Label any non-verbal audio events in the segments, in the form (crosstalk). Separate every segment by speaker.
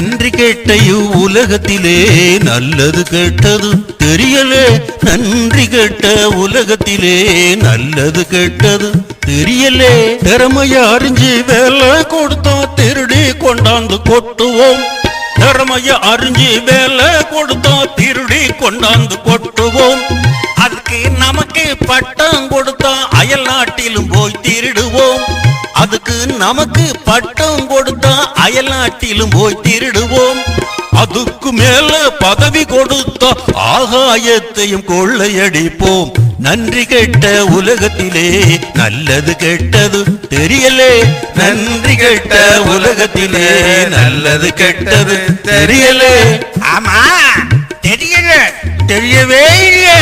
Speaker 1: நன்றி கேட்ட உலகத்திலே நல்லது கேட்டது தெரியலே. நன்றி கேட்ட உலகத்திலே நல்லது கேட்டது தெரியலே. திறமைய அறிஞ்சு வேலை கொடுத்தா திருடி கொண்டாந்து கொட்டுவோம். திறமைய அறிஞ்சு வேலை கொடுத்தா திருடி கொண்டாந்து கொட்டுவோம். அதுக்கு நமக்கு பட்டம் கொடுத்தா அயல் நாட்டிலும் போய் திருடுவோம். அதுக்கு நமக்கு பட்டம் கொடுத்தா அயல் நாட்டிலும் போய் திருடுவோம். அதுக்கு மேல பதவி கொடுத்த ஆகாயத்தையும் கொள்ளையடிப்போம். நன்றி கெட்ட உலகத்திலே நல்லது கெட்டது தெரியலே. நன்றி கெட்ட உலகத்திலே நல்லது கெட்டது தெரியலே.
Speaker 2: ஆமா தெரியல தெரியவே இல்லை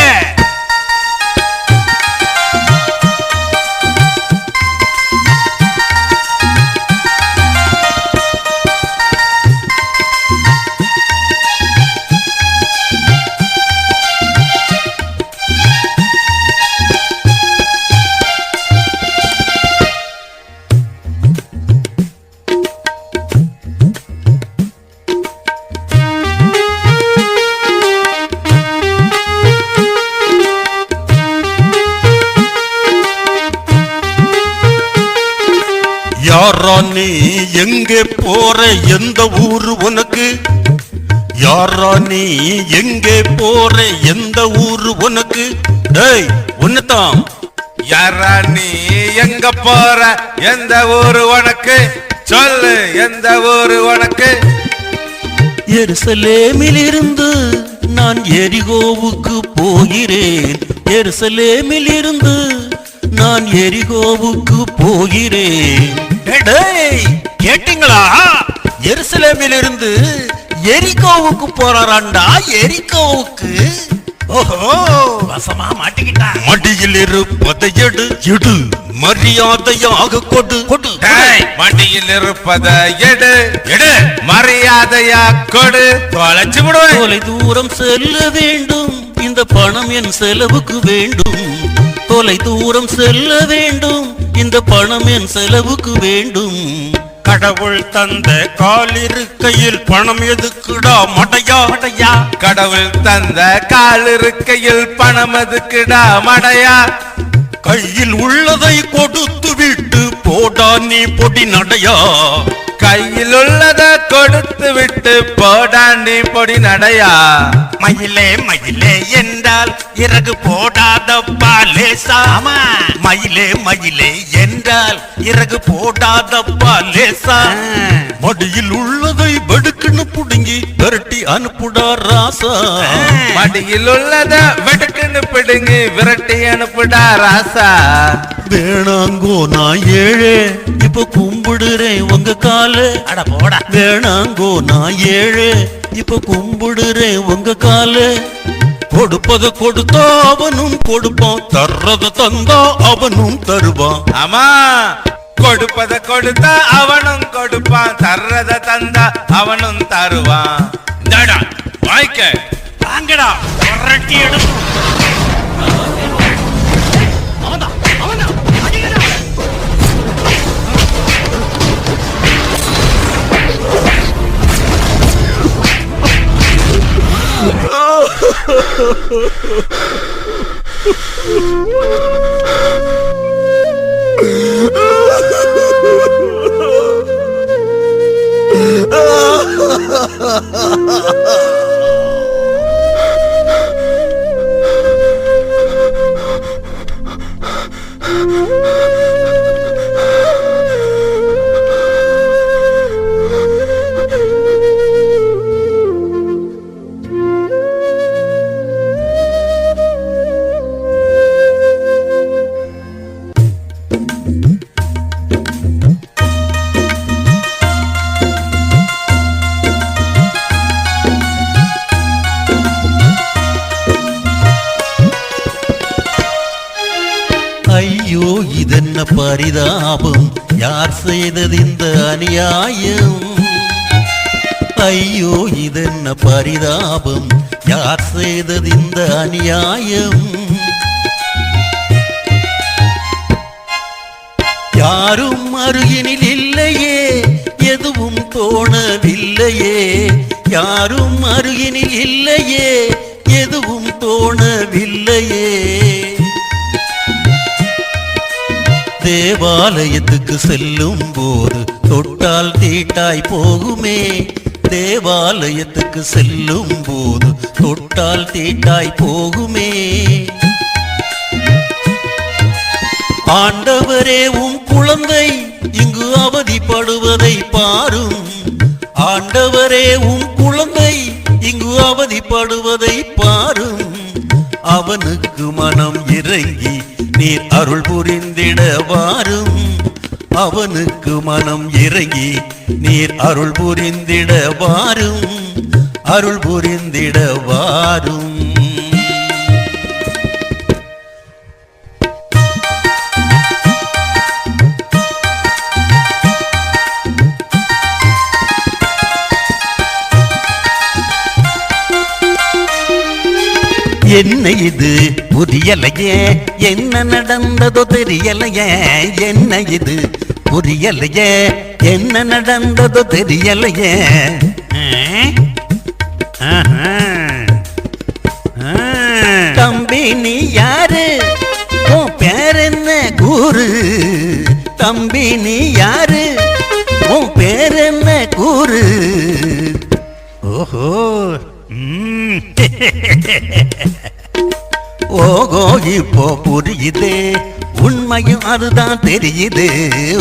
Speaker 1: யாரா நீ? எங்கே போற? எந்த ஊரு உனக்கு? யாரா நீ? எங்கே போற? எந்த ஊரு உனக்கு? டேய் உன்னதான்
Speaker 3: யாரா நீ? எங்க போற? எந்த ஊரு உனக்கு? சொல்லு எந்த ஊரு உனக்கு?
Speaker 1: எருசலேமில் இருந்து நான் எரிகோவுக்கு போகிறேன். எருசலேமில் இருந்து நான் எரிகோவுக்கு போகிறேன்.
Speaker 2: டேய் கேட்டீங்களா?
Speaker 1: எருசலேமில் இருந்து எரிகோவுக்கு போறாராண்டா எரிகோவுக்கு?
Speaker 2: ஓஹோ வசமா மாட்டிக்கிட்டான்
Speaker 1: மடியில் இருப்பதை எடு எடு. மரியாதையாக கொடு கொடு.
Speaker 3: டேய், வண்டியில் இருப்பத எடு எடு. மரியாதையா கொடு. தொலைச்சு விடுவேன்
Speaker 1: தொலை தூரம் செல்ல வேண்டும். இந்த பணம் என் செலவுக்கு வேண்டும். தொலை தூரம் செல்ல வேண்டும். இந்த பணம் என் செலவுக்கு வேண்டும். கடவுள் தந்த காலிருக்கையில் பணம் எதுக்குடா மடையா? மடையா?
Speaker 3: கடவுள் தந்த கால் இருக்கையில் பணம் எதுக்குடா மடையா?
Speaker 1: கையில் உள்ளதை கொடுத்து விட்டு போடா நீ பொடி நடையா?
Speaker 3: கையில் உள்ளத கொடுத்து விட்டு போடாண்டி பொடி நடையா?
Speaker 2: மயிலே மயிலே என்றால் இறகு போடாதப்பா லேசா
Speaker 1: ஆமா.
Speaker 2: மயிலே மயிலே என்றால் இறகு போடாதப்பா லேசா
Speaker 1: மடியில் உள்ளதை வெடுக்குன்னு புடுங்கி விரட்டி அனுப்புடா ராசா.
Speaker 3: மடியில் உள்ளத வெடுக்குன்னு பிடுங்கி விரட்டி அனுப்புடா ராசா.
Speaker 1: வேணாங்கோ நான் ஏழே. இப்ப கும்பிடுறேன் உங்க கால.
Speaker 2: அட போடா.
Speaker 1: வேணாங்கோ நான் ஏழே. இப்ப கும்பிடுறேன் உங்க காலு. கொடுப்பத கொடுத்தா அவனும் கொடுப்பான். தர்றத தந்தா அவனும் தருவான்.
Speaker 3: ஆமா. கொடுப்பத கொடுத்தா அவனும் கொடுப்பான். தர்றத தந்தா அவனும் தருவான். வாய்க்க.
Speaker 2: வாங்கடா எடுத்து Ha ha ha ha ha!
Speaker 1: ஐயோ இதென்ன பரிதாபம்? யார் செய்தது இந்த அநியாயம்? ஐயோ இதென்ன பரிதாபம்? யார் செய்தது இந்த அநியாயம்? யாரும் அருகினில் இல்லையே எதுவும் தோணவில்லையே. யாரும் அருகினில் இல்லையே எதுவும் தோணவில்லையே. தேவாலயத்துக்கு செல்லும் போது தொட்டால் தீட்டாய் போகுமே. தேவாலயத்துக்கு செல்லும் போது தொட்டால் தீட்டாய் போகுமே. ஆண்டவரே உம் குழந்தை இங்கு அவதிப்படுவதை பாரும். ஆண்டவரே உம் குழந்தை இங்கு அவதிப்படுவதை பாரும். அவனுக்கு மனம் இறங்கி நீர் அருள் புரிந்திட வாரும். அவனுக்கு மனம் இறங்கி நீர் அருள் புரிந்திட வாரும். அருள் புரிந்திட வாரும். என்ன இது? புரியலையே. என்ன நடந்ததோ தெரியலையே. என்ன இது? புரியலையே. என்ன நடந்ததோ தெரியலையே. ஆஹா. தம்பி நீ யாரு? உன் பேர் என்ன? கூறு. தம்பி நீ யாரு? உன் பேர் என்ன? கூறு. ஓஹோ. (laughs) ஓகோ இப்போ புரியுது. உண்மையும் அதுதான் தெரியுது.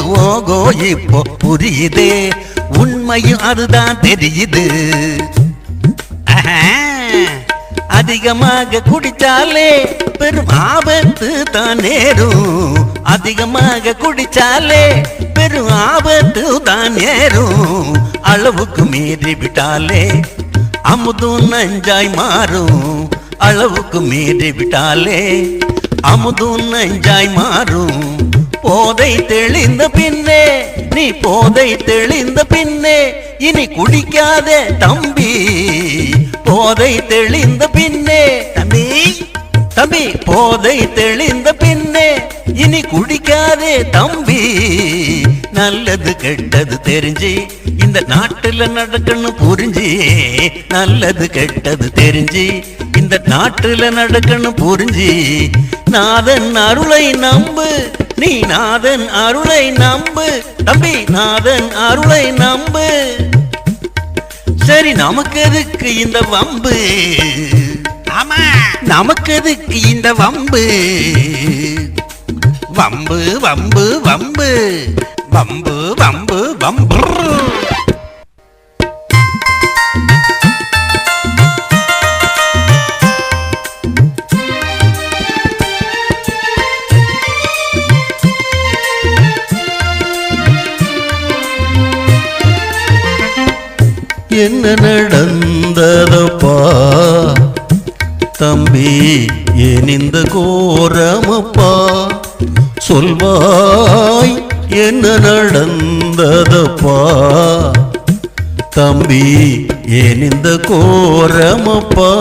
Speaker 1: ஓகோ இப்போ புரியுது. உண்மையும் அதுதான் தெரியுது. அதிகமாக குடிச்சாலே பெரும் ஆபத்து தான் நேரும். அதிகமாக குடிச்சாலே பெரும் ஆபத்து தான் நேரும். அளவுக்கு மீறி விட்டாலே அமுதும் நஞ்சாய் மாறும். அளவுக்கு மீறி விட்டாலே அமுதும் நஞ்சாய் மாறும். போதை தெளிந்த பின்னே நீ போதை தெளிந்த பின்னே இனி குடிக்காத தம்பி. போதை தெளிந்த பின்னே தம்பி தம்பி போதை தெளிந்த பின்னே இனி குடிக்காதே தம்பி. நல்லது கெட்டது தெரிஞ்சு இந்த நாட்டுல நடக்கணும் புரிஞ்சு. நல்லது கெட்டது தெரிஞ்சு இந்த நாட்டுல நடக்கணும் புரிஞ்சு. நாதன் அருளை நம்பு நீ நாதன் அருளை நம்பு. தம்பி நாதன் அருளை நம்பு. சரி நமக்கு எதுக்கு இந்த வம்பு?
Speaker 2: ஆமா.
Speaker 1: நமக்கு எதுக்கு இந்த வம்பு? வம்பு வம்பு வம்பு. வம்பு வம்பு வம்பு. என்ன நடந்ததப்பா? தம்பி ஏன் கோரமப்பா? சொல்வாய் என்ன நடந்ததப்பா? தம்பி ஏன் இந்த கோரமப்பா?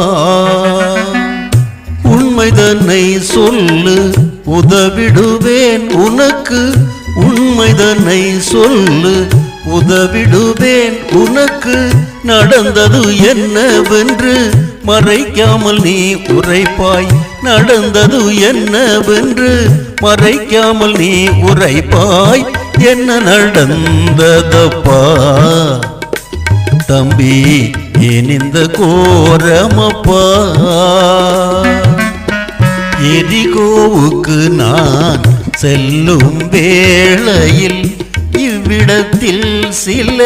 Speaker 1: உண்மை தன்னை சொல்லு உதவிடுவேன் உனக்கு. உண்மை தன்னை சொல்லு உதவிடுவேன் உனக்கு. நடந்தது என்னவென்று மறைக்காமல் நீ உரைப்பாய் நடந்தது என்னவென்று மறைக்காமல் நீ உரைப்பாய். என்ன நடந்ததப்பா? தம்பி ஏன் இந்த கோரமப்பா? எரிகோவுக்கு நான் செல்லும் வேளையில் இவ்விடத்தில் சில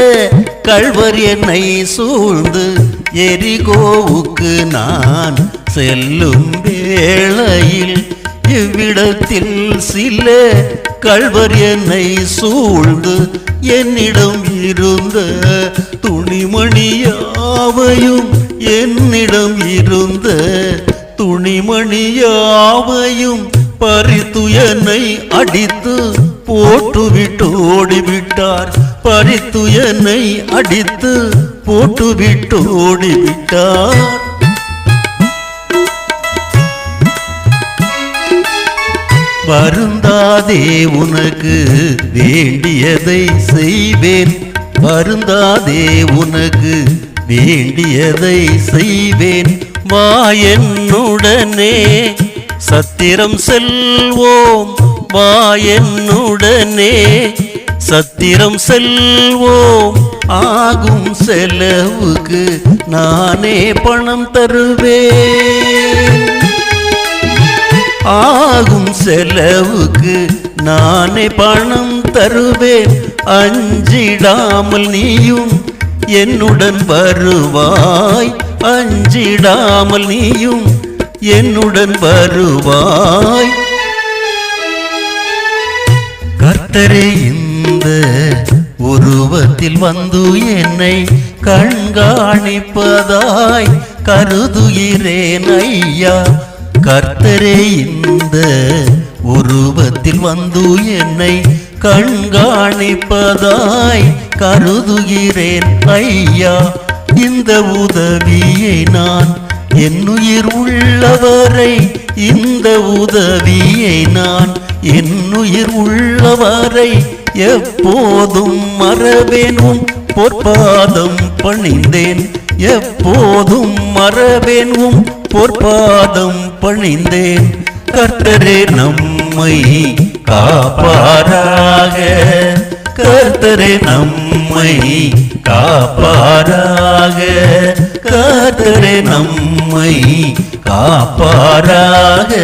Speaker 1: கழ்வர் என்னை சூழ்ந்து எரிகோவுக்கு நான் செல்லும் வேளையில் இவ்விடத்தில் சில கழ்வர் என்னை சூழ்ந்து என்னிடம் இருந்த துணிமணியாவையும் என்னிடம் இருந்த துணிமணியாவையும் பறித்து என்னை அடித்து போட்டுவிட்டு ஓடிவிட்டார். பறித்து என்னை அடித்து போட்டுவிட்டு ஓடிவிட்டார். வருந்தாதே உனக்கு வேண்டியதை செய்வேன். வருந்தாதே உனக்கு வேண்டியதை செய்வேன். வா என்னுடனே சத்திரம் செல்வோம். வா என்னுடனே சத்திரம் செல்வோம். ஆகும் செலவுக்கு நானே பணம் தருவேன். ஆகும் செலவுக்கு நானே பணம் தருவேன். அஞ்சிடாமல் நீயும் என்னுடன் வருவாய். அஞ்சிடாமல் நீயும் என்னுடன் வருவாய். கர்த்தரே இந்த உருவத்தில் வந்து என்னை கண்காணிப்பதாய். கருதுகிறேன் ஐயா கர்த்தரே இந்த உருவத்தில் வந்து என்னை கண்காணிப்பதாய் கருதுகிறேன். ஐயா இந்த உதவியை நான் என்னுயிர் உள்ளவரை இந்த உதவியை நான் என்னுயிர் உள்ளவரை எப்போதும் மறவேனும். பொற்பாதம் பணிந்தேன். எப்போதும் மறவேனும். பொற்பாதம் பணிந்தேன். கர்த்தரே நம்மை காப்பாராக. கர்த்தரே நம்மை காப்பாராக. கர்த்தரே நம்மை காப்பாராக.